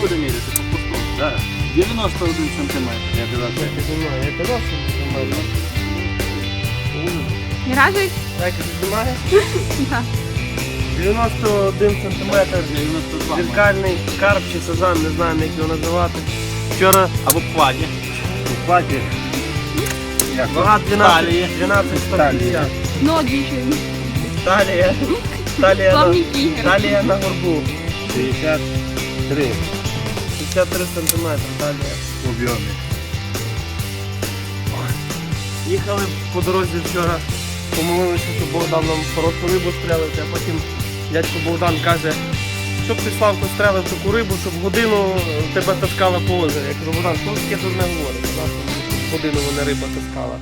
буде міряти по пустому. Да. 91 сантиметр. Я казав, Я не я казав, що не знімаю. Так, ти знімає? Да. 91 сантиметр. 92. Зеркальний карп чи сазан, не знаю, як його називати. Вчора Або кваді. хватить. Як? вага 12, Талія. 12 150. Ноги ще. Талія. Талія на, талія на горбу. 63 53 сантиметри в об'ємі. Їхали по дорозі вчора, помолилися, щоб Богдан нам хорошу рибу стрелив, а потім дядько Богдан каже, щоб ти Славко стрелив таку рибу, щоб годину тебе таскала по озері. Я кажу, Богдан, що таке тут не говорить? Годину мене риба таскала.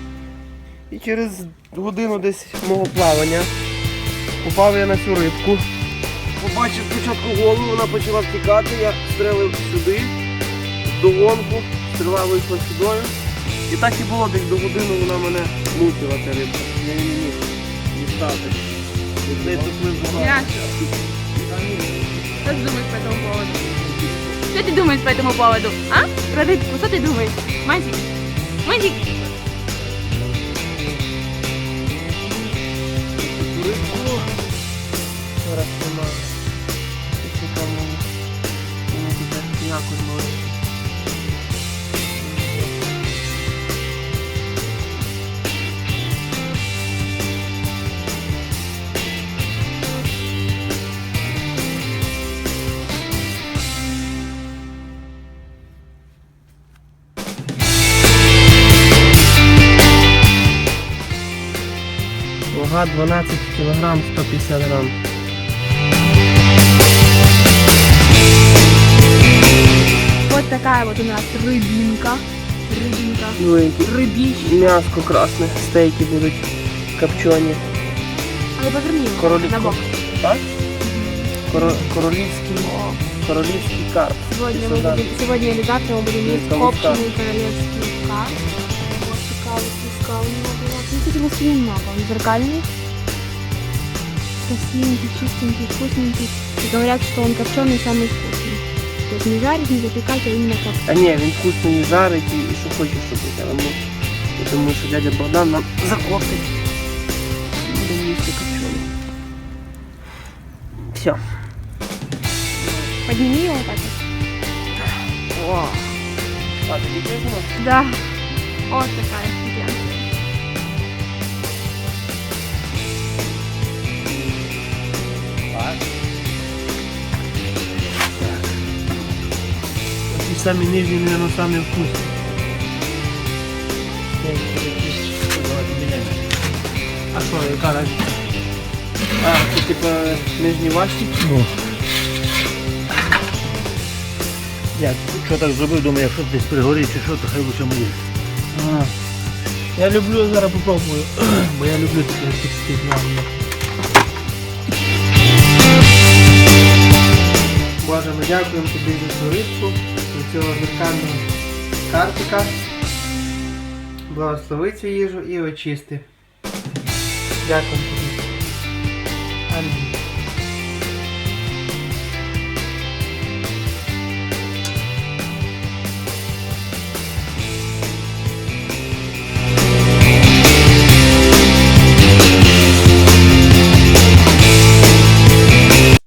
І через годину десь мого плавання попав я на цю рибку Побачив спочатку голову, вона почала втікати, я стрелив сюди, в догонку, стріла вийшла сюди. І так і було, десь до години вона мене мучила ця рибка. Я її не міг дістати. І цей поплив багато. Мираж. Что ты думаешь по этому поводу? Что ты думаешь по этому поводу? А? Про рыбку, что ты думаешь? Мальчик? Мальчик? Яка мені. Тут якось може. Вага 12 кг 150 грам. Вот такая вот у нас рыбинка. Рыбинка. Новенький. Рыбищ. М'яско красне, стейки будуть копчені. Але поверни его Королевку. на бок. Так? Коро- королівський, королівський карп. Сегодня, мы Сюда. будем, сегодня или завтра мы будем есть Нет, калушка. копченый королевский карп. Вот такая вот леска у него была. Ну, кстати, лески немного. Он зеркальный. Красивенький, чистенький, вкусненький. И говорят, что он копченый самый вкусный. То есть не жарить, не запекать, а именно как А ні, він вкусно і жарить, і, і що хочеш робити. Але ми, я думаю, що дядя Богдан нам закоптить. Будемо їсти копчений. Все. Подними его вот так вот. О! А, тоді чесно? Да. Вот такая Стеклянная. Ті самі нижні, мабуть. А що, яка разниця? А, це типа нижні важчі? Ну, Як? що так зробив, думаю, якщо десь пригорить чи що, то хай лучше мені. А. Я люблю, зараз попробую, бо я люблю таке спеціальне. Боже, ми дякуємо тобі за цю рибку, цього зеркального картика. Благослови цю їжу і очисти. Тобі.